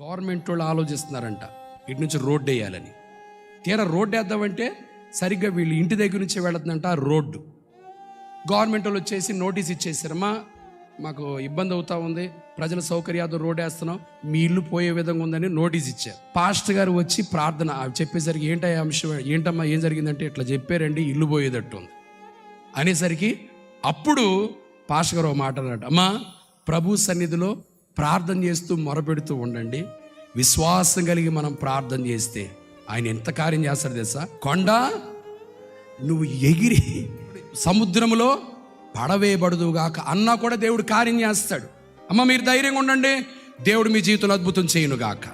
Government వాళ్ళు ఆలోచిస్తున్నారంట ఇటు నుంచి రోడ్డు వేయాలని. తీరా రోడ్డు వేద్దామంటే సరిగ్గా వీళ్ళు ఇంటి దగ్గర నుంచే వెళుతుందంట రోడ్డు. గవర్నమెంట్ వాళ్ళు వచ్చేసి నోటీస్ ఇచ్చేసారమ్మా మాకు ఇబ్బంది అవుతా ఉంది ప్రజల సౌకర్యార్థం రోడ్ వేస్తున్నాం మీ ఇల్లు పోయే విధంగా ఉందని నోటీస్ ఇచ్చారు. పాస్ట్ గారు వచ్చి ప్రార్థన చెప్పేసరికి ఏంటయ్యా అంశం? ఏంటమ్మా ఏం జరిగిందంటే ఇట్లా చెప్పారండి ఇల్లు పోయేటట్టు ఉంది. అనేసరికి అప్పుడు పాస్ట్ గారు మాట అన్నట్టు అమ్మా ప్రభు సన్నిధిలో ప్రార్థన చేస్తూ మొరపెడుతూ ఉండండి. విశ్వాసం కలిగి మనం ప్రార్థన చేస్తే ఆయన ఎంత కార్యం చేస్తాడు తెలుసా? కొండ నువ్వు ఎగిరి సముద్రములో పడవేయబడుదుగాక అన్నా కూడా దేవుడు కార్యం చేస్తాడు. అమ్మ మీరు ధైర్యంగా ఉండండి. దేవుడు మీ జీవితంలో అద్భుతం చేయనుగాక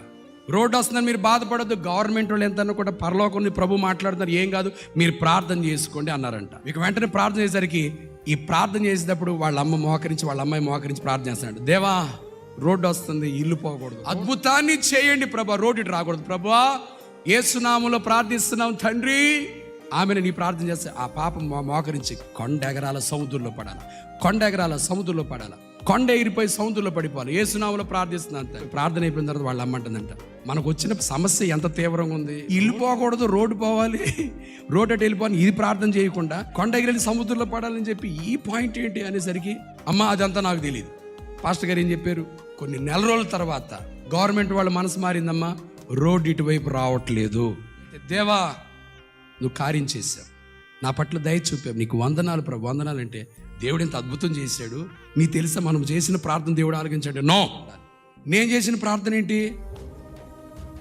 రోడ్డు వస్తుందని మీరు బాధపడద్దు. గవర్నమెంట్ వాళ్ళు ఎంత కూడా పరలోకం ప్రభు మాట్లాడుతున్నారు. ఏం కాదు మీరు ప్రార్థన చేసుకోండి అన్నారంట. మీకు వెంటనే ప్రార్థన చేసేసరికి ఈ ప్రార్థన చేసేటప్పుడు వాళ్ళ అమ్మ మోకరించి వాళ్ళ అమ్మాయి మోకరించి ప్రార్థన చేస్తున్నాడు దేవా రోడ్డు వస్తుంది ఇల్లు పోకూడదు. అద్భుతాన్ని చేయండి ప్రభా రోడ్డు ఇటు రాకూడదు. ప్రభా ఏసునామంలో ప్రార్థిస్తున్నాం తండ్రి. ఆమెను నీ ప్రార్థన చేస్తే ఆ పాపం మోకరించి కొండ ఎగరాల సముద్రంలో పడాలి. కొండ ఎగరాల సముద్రంలో పడాలి. కొండ ఎగిరిపోయి సముద్రంలో పడిపోవాలి. ఏ సునాములో ప్రార్థిస్తుందంట ప్రార్థన అయిపోయిన తర్వాత వాళ్ళు అమ్మంటుందంట మనకు వచ్చిన సమస్య ఎంత తీవ్రంగా ఉంది? ఇల్లు పోకూడదు రోడ్డు పోవాలి. రోడ్డు అటు వెళ్ళిపోవాలి ఇది ప్రార్థన చేయకుండా కొండ ఎగిరి సముద్రంలో పడాలని చెప్పి ఈ పాయింట్ ఏంటి? అనేసరికి అమ్మ అదంతా నాకు తెలియదు పాస్టర్ గారు ఏం చెప్పారు? కొన్ని నెల రోజుల తర్వాత గవర్నమెంట్ వాళ్ళ మనసు మారిందమ్మా. రోడ్డు ఇటువైపు రావట్లేదు. దేవా నువ్వు కార్యం చేశావు. నా పట్ల దయ చూపావు. నీకు వందనాలు ప్రభు. వందనాలు అంటే దేవుడు ఎంత అద్భుతం చేశాడు. నీ తెలుసా మనం చేసిన ప్రార్థన దేవుడు ఆలకించాడు నో. నేను చేసిన ప్రార్థన ఏంటి?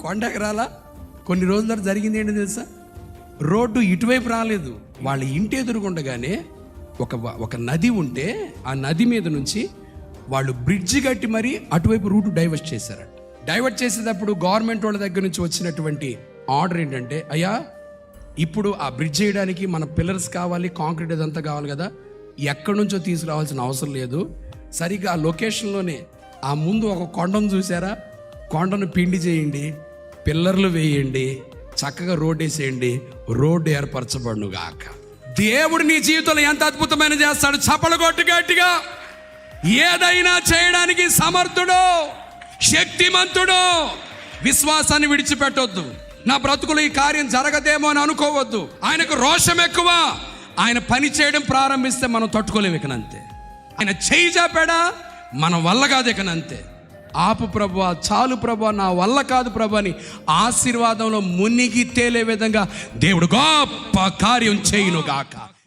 కొండకి రాలా? కొన్ని రోజుల తర్వాత జరిగింది ఏంటి తెలుసా? రోడ్డు ఇటువైపు రాలేదు. వాళ్ళ ఇంటి ఎదురుగుండగానే ఒక ఒక నది ఉంటే ఆ నది మీద నుంచి వాళ్ళు బ్రిడ్జి కట్టి మరీ అటువైపు రూట్ డైవర్ట్ చేశారట. డైవర్ట్ చేసేటప్పుడు గవర్నమెంట్ వాళ్ళ దగ్గర నుంచి వచ్చినటువంటి ఆర్డర్ ఏంటంటే అయ్యా ఇప్పుడు ఆ బ్రిడ్జ్ చేయడానికి మన పిల్లర్స్ కావాలి కాంక్రీట్ ఇదంతా కావాలి కదా ఎక్కడి నుంచో తీసుకురావాల్సిన అవసరం లేదు. సరిగ్గా ఆ లొకేషన్లోనే ఆ ముందు ఒక కొండను చూసారా కొండను పిండి చేయండి పిల్లర్లు వేయండి చక్కగా రోడ్ వేసేయండి రోడ్డు ఏర్పరచబడును గాక దేవుడు నీ జీవితంలో ఎంత అద్భుతమైన చేస్తాడు. చప్పలు కొట్టు గట్టిగా. ఏదైనా చేయడానికి సమర్థుడు శక్తిమంతుడు విశ్వాసాన్ని విడిచిపెట్టొద్దు. నా బ్రతుకులు ఈ కార్యం జరగదేమో అని అనుకోవద్దు. ఆయనకు రోషం ఎక్కువ. ఆయన పని చేయడం ప్రారంభిస్తే మనం తట్టుకోలేము ఇకనంతే. ఆయన చేయి చాపాడా మన వల్ల కాదు ఇకనంతే. ఆపు ప్రభు చాలు ప్రభు నా వల్ల కాదు ప్రభు అని ఆశీర్వాదంలో మునిగి తేలే విధంగా దేవుడు గొప్ప కార్యం చేయును గాక